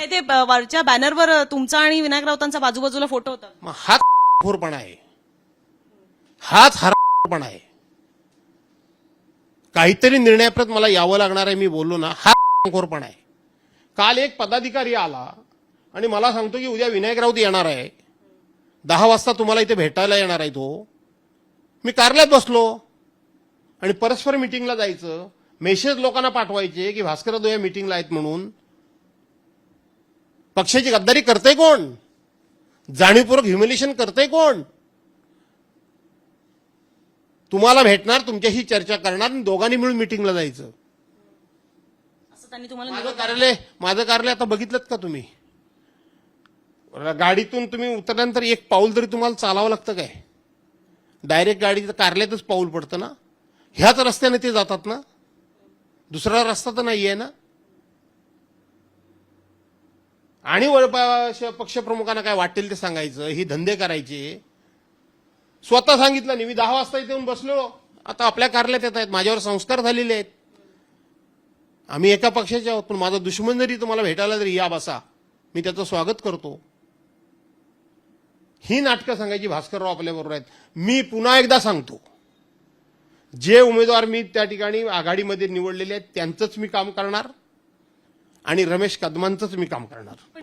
नाही ते ब- वरच्या बॅनरवर तुमचा आणि विनायक राऊतांचा बाजूबाजूला फोटो होता. मग हाच खोरपणा आहे. हाच हरापणा आहे. काहीतरी निर्णयाप्रत मला यावं लागणार आहे मी बोललो ना हा खोरपणा आहे. काल एक पदाधिकारी आला आणि मला सांगतो की उद्या विनायक राऊत येणार आहे. दहा वाजता तुम्हाला इथे भेटायला येणार आहे तो. मी कारल्यात बसलो आणि परस्पर मिटिंगला जायचं. मेसेज लोकांना पाठवायचे की भास्कर या मिटिंगला आहेत म्हणून. पक्षाची गद्दारी करते कोण? जाणीवपूर्वक ह्युमिलेशन करते कोण? तुम्हाला भेटणार तुमच्याशी चर्चा करणार आणि दोघांनी मिळून मिटिंगला जायचं. माझं कार्यालय माझं कार्यालय आता बघितलं का तुम्ही? गाडीतून तुम्ही उतरल्यानंतर एक पाऊल तरी तुम्हाला चालावं लागतं काय? डायरेक्ट गाडीचं कार्यालयातच पाऊल पडतं ना? ह्याच रस्त्याने ते जातात ना? दुसरा रस्ता तर नाही आहे ना? आणि वळपाश पक्षप्रमुखांना काय वाटेल ते सांगायचं? ही धंदे करायचे. स्वतः सांगितलं नाही. मी दहा वाजता इथे येऊन बसलो. आता आपल्या कार्यालयात येत आहेत. माझ्यावर संस्कार झालेले आहेत. आम्ही एका पक्षाचे आहोत पण माझा दुश्मन जरी तुम्हाला भेटायला जरी या बसा. मी त्याचं स्वागत करतो. ही नाटकं सांगायची भास्करराव आपल्याबरोबर आहेत. मी पुन्हा एकदा सांगतो. जे उमेदवार मी त्या ठिकाणी आघाडीमध्ये निवडलेले आहेत त्यांचंच मी काम करणार. आणि रमेश कदमांचंच मी काम करणार.